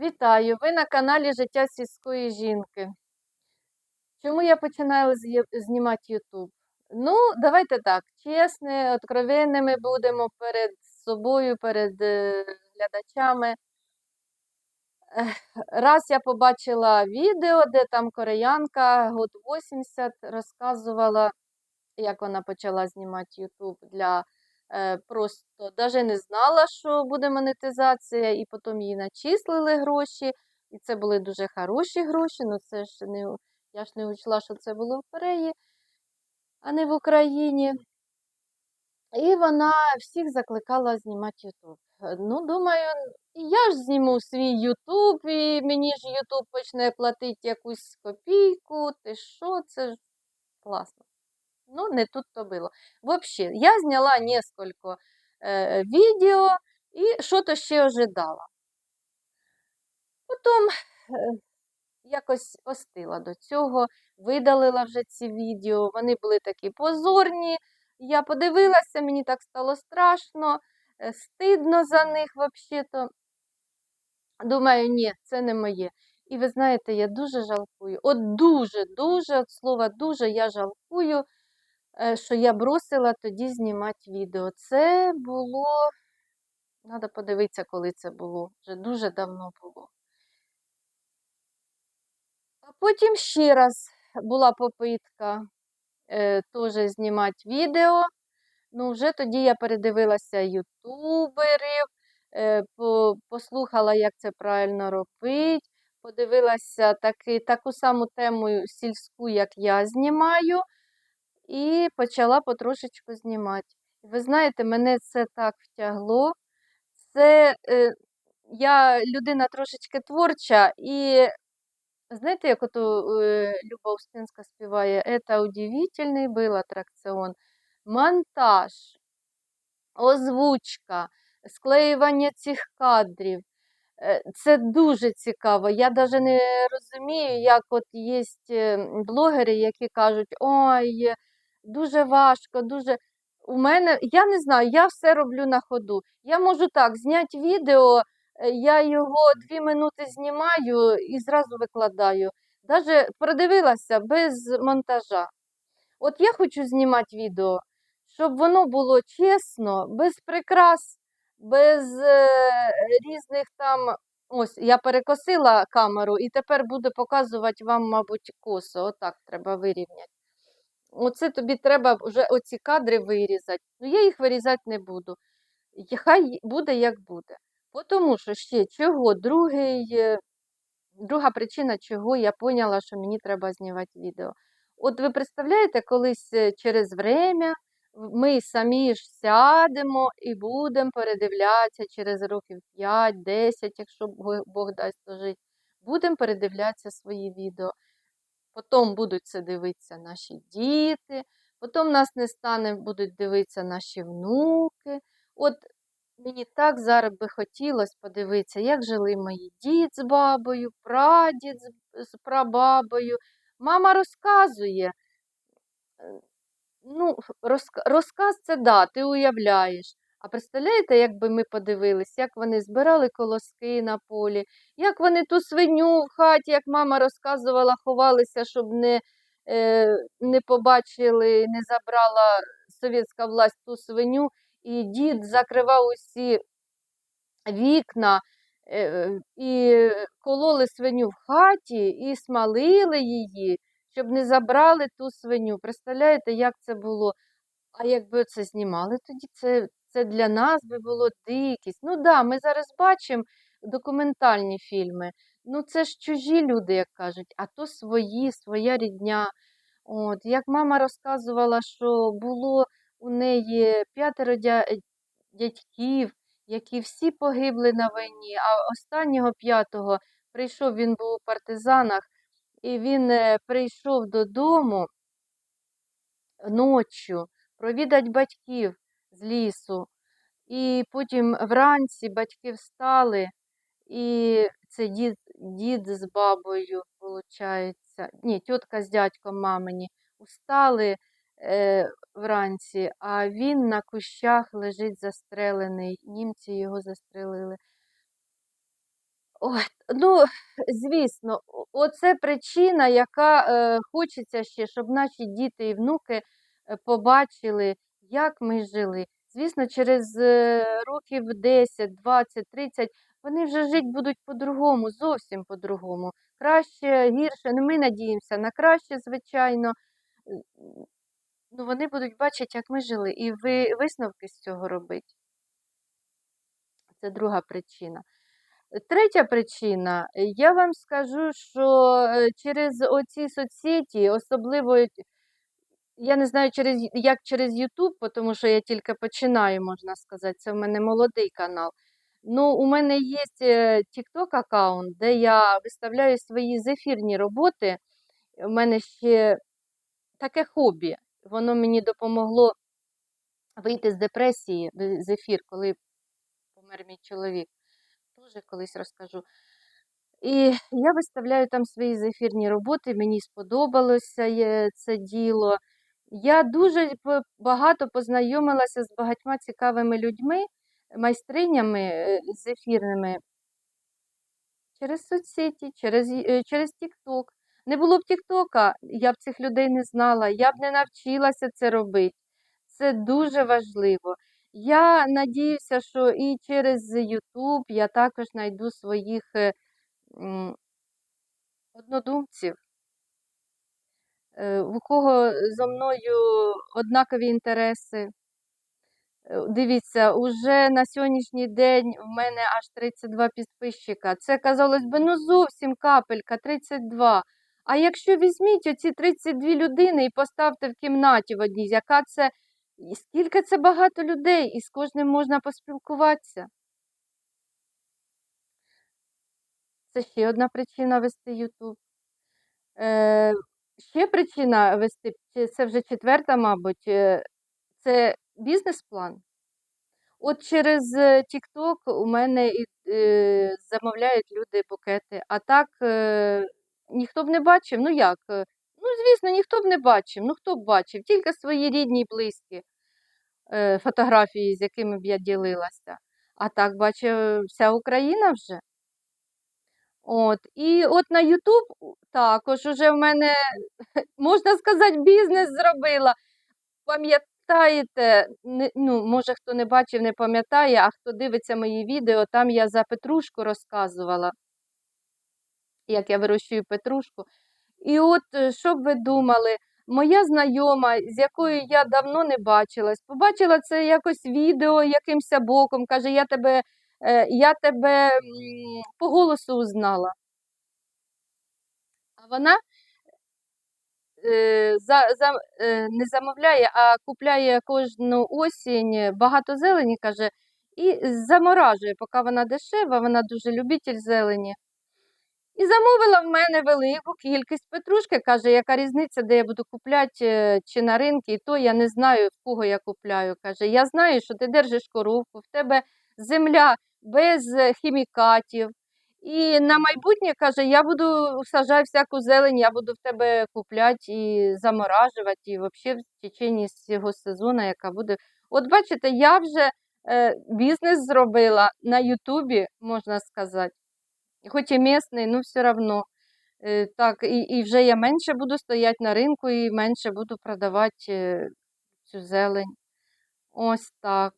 Вітаю! Ви на каналі Життя сільської жінки. Чому я починаю знімати YouTube? Ну, давайте так, чесні, откровенними будемо перед собою, перед е, глядачами. Раз я побачила відео, де там кореянка год 80 розказувала, як вона почала знімати YouTube для просто навіть не знала, що буде монетизація, і потім їй начислили гроші. І це були дуже хороші гроші. Ну це ж не я ж не учла, що це було в Кореї, а не в Україні. І вона всіх закликала знімати YouTube. Е, Ну, думаю, і я ж зніму свій YouTube, і мені ж YouTube почне платити якусь копійку. Ти що, це ж класно. Ну, не тут то було. Взагалі, я зняла несколько е, відео і що-то ще ожидала. Потім е, якось остила до цього, видалила вже ці відео. Вони були такі позорні. Я подивилася, мені так стало страшно, е, стидно за них взагалі-то. Думаю, ні, це не моє. І ви знаєте, я дуже жалкую. От дуже, дуже, от слова дуже я жалкую, що я бросила тоді знімати відео. Це було, треба подивитися, коли це було. Вже дуже давно було. А потім ще раз була попитка е, теж знімати відео. Ну, вже тоді я передивилася ютуберів, е, по- послухала, як це правильно робити, подивилася таки, таку саму тему сільську, як я знімаю, і почала потрошечку знімати. Ви знаєте, мене це так втягло. Це е, я людина трошечки творча, і знаєте, як ото е, Люба Устинська співає, «Это удивительний был аттракціон». Монтаж, озвучка, склеювання цих кадрів. Е, Це дуже цікаво. Я навіть не розумію, як от є блогери, які кажуть, ой, дуже важко, дуже. У мене, я не знаю, я все роблю на ходу. Я можу так зняти відео, е, я його дві минути знімаю і зразу викладаю. Навіть продивилася без монтажа. От я хочу знімати відео, щоб воно було чесно, без прикрас, без е, різних там. Ось, я перекосила камеру і тепер буду показувати вам, мабуть, косо. Отак треба вирівняти. Оце тобі треба вже оці кадри вирізати. Ну, я їх вирізати не буду. Хай буде як буде. Тому що ще чого, другий, е, друга причина, чого я поняла, що мені треба знімати відео. От ви представляєте, колись е, через время ми самі ж сядемо і будемо передивлятися через років 5-10, якщо Бог- дасть дожити, будемо передивлятися свої відео. Потім будуть це дивитися наші діти, потім нас не стане, будуть дивитися наші внуки. От мені так зараз би хотілося подивитися, як жили мої дід з бабою, прадід з, прабабою. Мама розказує. Е, Ну, розказ це да, ти уявляєш. А представляєте, якби ми подивились, як вони збирали колоски на полі, як вони ту свиню в хаті, як мама розказувала, ховалися, щоб не, е, не побачили, не забрала совєтська власть ту свиню, і дід закривав усі вікна е, і кололи свиню в хаті і смалили її, щоб не забрали ту свиню. Представляєте, як це було? А якби це знімали тоді, це, це для нас би було дикість. Ну да, ми зараз бачимо документальні фільми. Ну це ж чужі люди, як кажуть, а то свої, своя рідня. От, як мама розказувала, що було у неї п'ятеро дядьків, які всі погибли на війні, а останнього п'ятого прийшов, він був у партизанах, і він е, прийшов додому ночі провідати батьків з лісу. І потім вранці батьки встали, і це дід, дід з бабою, виходить, ні, тітка з дядьком мамині, встали е, вранці, а він на кущах лежить застрелений. Німці його застрелили. Ой, Ну, звісно, оце причина, яка, е, хочеться ще, щоб наші діти і внуки, е, побачили, як ми жили. Звісно, через, е, років 10, 20, 30 вони вже жить будуть по-другому, зовсім по-другому. Краще, гірше, ну, ми надіємося на краще, звичайно. Ну, вони будуть бачити, як ми жили, і ви висновки з цього робить. Це друга причина. Третя причина, я вам скажу, що, е, через оці соцсеті, особливо, я не знаю, через як через YouTube, тому що я тільки починаю, можна сказати, це в мене молодий канал. Ну, у мене є е, TikTok аккаунт, де я виставляю свої зефірні роботи. У мене ще таке хобі. Воно мені допомогло вийти з депресії, зефір, коли помер мій чоловік. Дуже колись розкажу. І я виставляю там свої зефірні роботи, мені сподобалося це діло. Я дуже багато познайомилася з багатьма цікавими людьми, майстринями, е, зефірними через соцсеті, через е, через. Не було б "Тіктока", я б цих людей не знала, я б не навчилася це робить. Це дуже важливо. Я надіюся, що і через YouTube я також знайду своїх, е, однодумців. Е, у кого зо мною однакові інтереси. Е, дивіться, уже на сьогоднішній день в мене аж 32 підписчика. Це, казалось би, ну зовсім капелька, 32. А якщо візьміть оці 32 людини і поставте в кімнаті в одній, яка це скільки це багато людей, і з кожним можна поспілкуватися. Це ще одна причина вести YouTube. Е, ще причина вести, це вже четверта, мабуть, е, це бізнес-план. От через TikTok у мене і е, замовляють люди букети, а так, е, ніхто б не бачив. Ну як? е, Ну, звісно, ніхто б не бачив. Ну, хто б бачив? Тільки свої рідні і близькі е, фотографії, з якими б я ділилася. А так бачить вся Україна вже. От. І от на YouTube також уже в мене, можна сказати, бізнес зробила. Пам'ятаєте, ну, може, хто не бачив, не пам'ятає, а хто дивиться мої відео, там я за петрушку розказувала, як я вирощую петрушку. І от, е, що б ви думали, моя знайома, з якою я давно не бачилась, побачила це якось відео якимось боком, каже: "Я тебе е, я тебе, по голосу узнала". Вона е, за за е, не замовляє, а купляє кожну осінь багато зелені, каже, і заморажує, поки вона дешева, вона дуже любитель зелені. І замовила в мене велику кількість петрушки, каже, яка різниця, де я буду купляти, е, чи на ринку, і то я не знаю, в кого я купляю. Каже, я знаю, що ти держиш коровку, в тебе земля без хімікатів. І на майбутнє каже, я буду сажаю всяку зелень, я буду в тебе купляти і заморажувати, і взагалі в течение цього сезону, яка буде. От бачите, я вже е, бізнес зробила на Ютубі, можна сказати. Хоч і місний, ну все одно. Е, так, і і вже я менше буду стояти на ринку і менше буду продавати е, цю зелень. Ось так.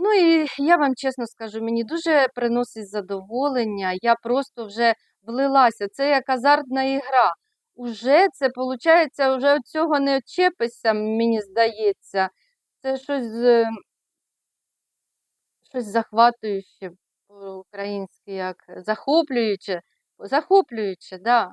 Ну і я вам чесно скажу, мені дуже приносить задоволення. Я просто вже влилася. Це як азартна ігра. Уже це, виходить, вже цього не відчепишся, мені здається. Це щось з- щось захватуюче по-українськи, як захоплююче, захоплююче, да.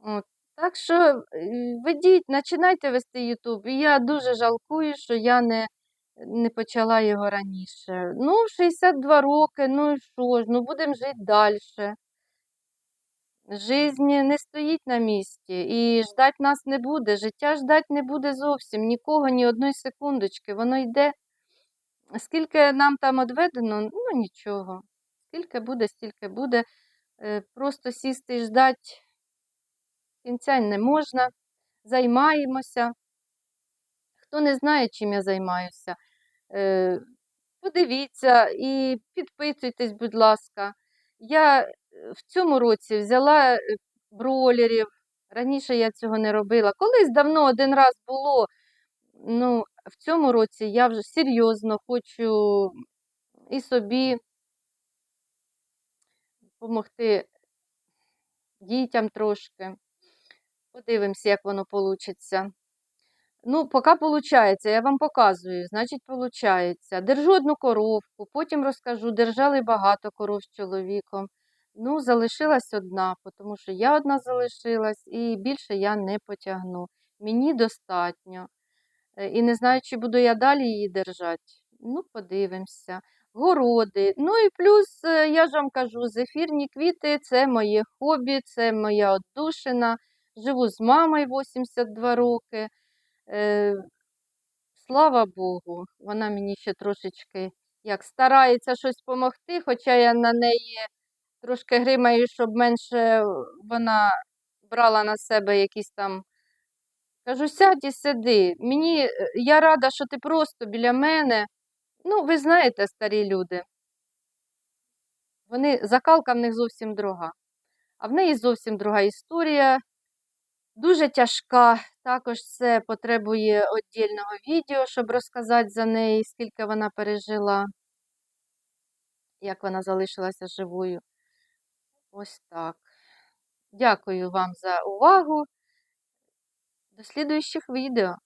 От. Так що е, ведіть, починайте вести Ютуб. І я дуже жалкую, що я не, не почала його раніше. Ну, 62 роки, ну і що ж, ну будемо жити далі. Жизнь не стоїть на місці і ждать нас не буде. Життя ждать не буде зовсім нікого, ні одної секундочки. Воно йде. Скільки нам там відведено, ну нічого. Скільки буде, стільки буде. Е, Просто сісти і ждать кінця не можна. Займаємося. Хто не знає, чим я займаюся, подивіться і підписуйтесь, будь ласка. Я е, в цьому році взяла е, бролерів. Раніше я цього не робила. Колись давно один раз було. Ну, в цьому році я вже серйозно хочу і собі допомогти дітям трошки. Подивимося, як воно вийде. Ну, поки виходить, я вам показую, значить, виходить. Держу одну коровку, потім розкажу, держали багато коров з чоловіком. Ну, залишилась одна, тому що я одна залишилась і більше я не потягну. Мені достатньо. Е, І не знаю, чи буду я далі її держати. Ну, подивимося. Городи. Ну і плюс, е, я ж вам кажу, зефірні квіти це моє хобі, це моя отдушина. Живу з мамою 82 роки. Е, слава Богу, вона мені ще трошечки як старається щось допомогти, хоча я на неї трошки гримаю, щоб менше вона брала на себе якісь там. Кажу, сядь і сиди. Мені, е, я рада, що ти просто біля мене. Ну, ви знаєте, старі люди. Вони, закалка в них зовсім друга. А в неї зовсім друга історія. Дуже тяжка. Також це потребує віддільного відео, щоб розказати за неї, скільки вона пережила, як вона залишилася живою. Ось так. Дякую вам за увагу. До слідуючих відео.